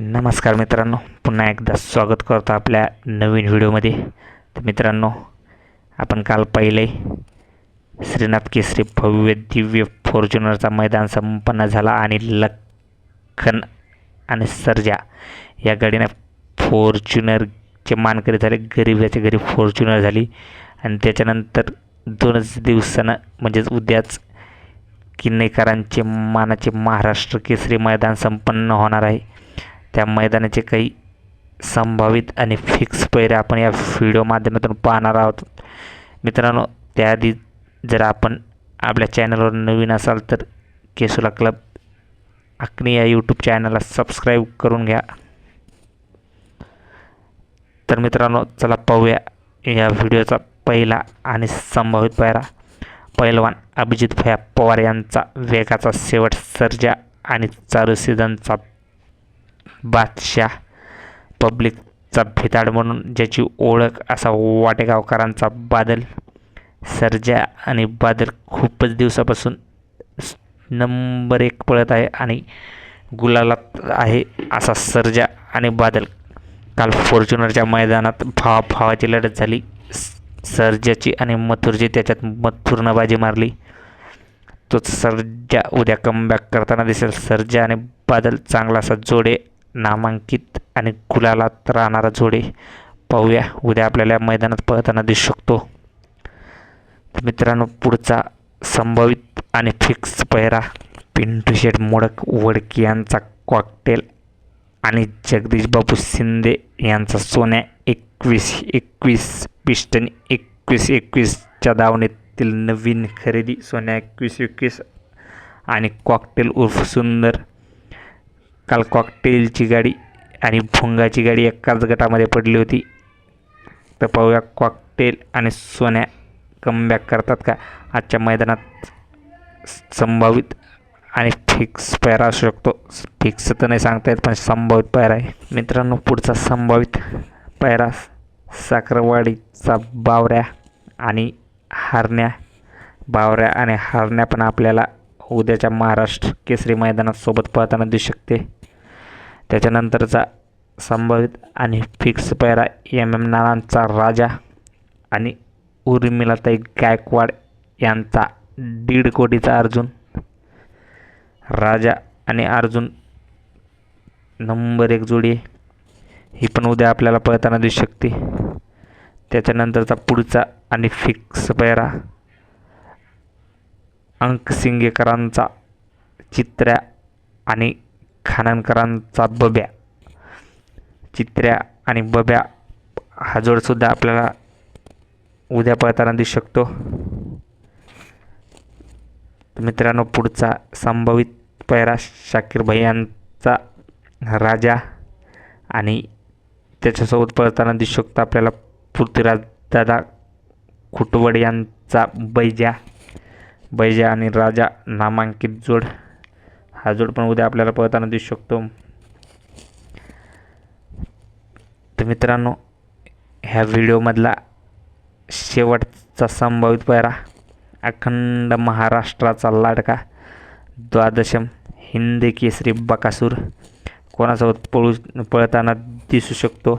नमस्कार मित्रांनो पुन्हा एकदा स्वागत करतो आपल्या नवीन व्हिडिओमध्ये. तर मित्रांनो आपण काल पाहिले श्रीनाथ केसरी भव्य दिव्य फॉर्च्युनरचा मैदान संपन्न झाला आणि लखन आणि सर्जा या गाडीने फॉर्च्युनरचे मानकरी झाले गरिबाच्या घरी फॉर्च्युनर झाली. आणि त्याच्यानंतर दोनच दिवसानं म्हणजेच उद्याच किन्नेकरांचे मानाचे महाराष्ट्र केसरी मैदान संपन्न होणार आहे. त्या मैदानाचे काही संभावित आणि फिक्स पैरे आपण या व्हिडिओ माध्यमातून पाहणार आहोत. मित्रांनो त्याआधी जर आपण आपल्या चॅनलवर नवीन असाल तर केसुला क्लब अकनी या यूट्यूब चॅनलला सबस्क्राईब करून घ्या. तर मित्रांनो चला पाहूया या व्हिडिओचा पहिला आणि संभावित पायरा. पैलवान अभिजित भया पवार यांचा वेगाचा शेवट सर्जा आणि चालू सीझनचा बादशाह. पब्लिकचा भिताड म्हणून ज्याची ओळख असा वाटेगावकरांचा बादल. सर्जा आणि बादल खूपच दिवसापासून नंबर एक पळत आहे आणि गुलालात आहे असा सर्जा आणि बादल. काल फॉर्च्युनरच्या मैदानात भावा भावाची लढत झाली. सर्जाची आणि मथुरची त्याच्यात मथुरनं बाजी मारली. तोच सर्जा उद्या कमबॅक करताना दिसेल. सर्जा आणि बादल चांगला असा जोडे नामांकित आणि गुलालात राहणारा जोडे पाहूया. उद्या आपल्याला मैदानात पळताना दिसू शकतो. तर मित्रांनो पुढचा संभावित आणि फिक्स पहिरा पिंटू शेठ मोडक वडकी यांचा कॉकटेल आणि जगदीश बापू शिंदे यांचा सोन्या एकवीस एकवीस पिस्टन एकवीस एकवीसच्या दावणीतील नवीन खरेदी सोन्या एकवीस एकवीस आणि कॉकटेल उर्फ सुंदर काल कॉकटेलची गाडी आणि भुंगाची गाडी एकाच गटामध्ये पडली होती. तर पाहूया कॉकटेल आणि सोन्या कमबॅक करतात का? आजच्या मैदानात संभावित आणि फिक्स पायरा असू शकतो. फिक्स तर नाही सांगता येत पण संभावित पायरा आहे. मित्रांनो पुढचा संभावित पायरा साखरवाडीचा बावऱ्या आणि हारण्या. बावऱ्या आणि हारण्या पण आपल्याला उद्याच्या महाराष्ट्र केसरी मैदानात सोबत पळताना दिसू शकते. त्याच्यानंतरचा संभावित आणि फिक्स पैरा एम एम नानांचा राजा आणि उर्मिलाताई गायकवाड यांचा दीड कोटीचा अर्जुन. राजा आणि अर्जुन नंबर एक जोडी ही पण उद्या आपल्याला पळताना दिसू शकते. त्याच्यानंतरचा पुढचा आणि फिक्स पैरा अंकसिंगेकरांचा चित्र्या आणि खाननकरांचा बब्या. चित्र्या आणि बब्या हा जोडसुद्धा आपल्याला उद्या पळताना दिसू शकतो. मित्रांनो पुढचा संभावित पैरा शाकीर भैयांचा राजा आणि त्याच्यासोबत पळताना दिसू शकतो आपल्याला पृथ्वीराज दादा खुटवड यांचा बैजा. बैजा आणि राजा नामांकित जोड. हा जोड पण उद्या आपल्याला पळताना दिसू शकतो. तर मित्रांनो ह्या व्हिडिओमधला शेवटचा संभावित पैरा अखंड महाराष्ट्राचा लाडका द्वादशम हिंदी केसरी बकासूर कोणासोबत पळू पळताना दिसू शकतो.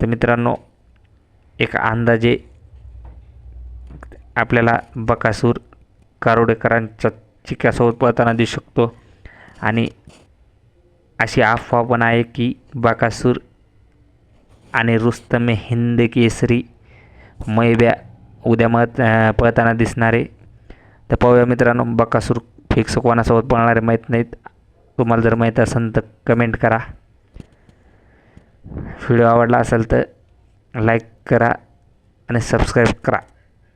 तर मित्रांनो एक अंदाजे आपल्याला बकासूर कारोडेकरांचा चिक्यासोबत पळताना दिसू शकतो. आणि अशी अफवा पण आहे की बकासूर आणि रुस्तमे हिंद केसरी मैब्या उद्या मत पळताना दिसणारे. तर पाहूया मित्रांनो बकासूर फिक्स कोणासोबत पळणारे माहीत नाहीत. तुम्हाला जर माहीत असेल तर कमेंट करा. व्हिडिओ आवडला असेल तर लाईक करा आणि सबस्क्राईब करा.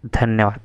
धन्यवाद.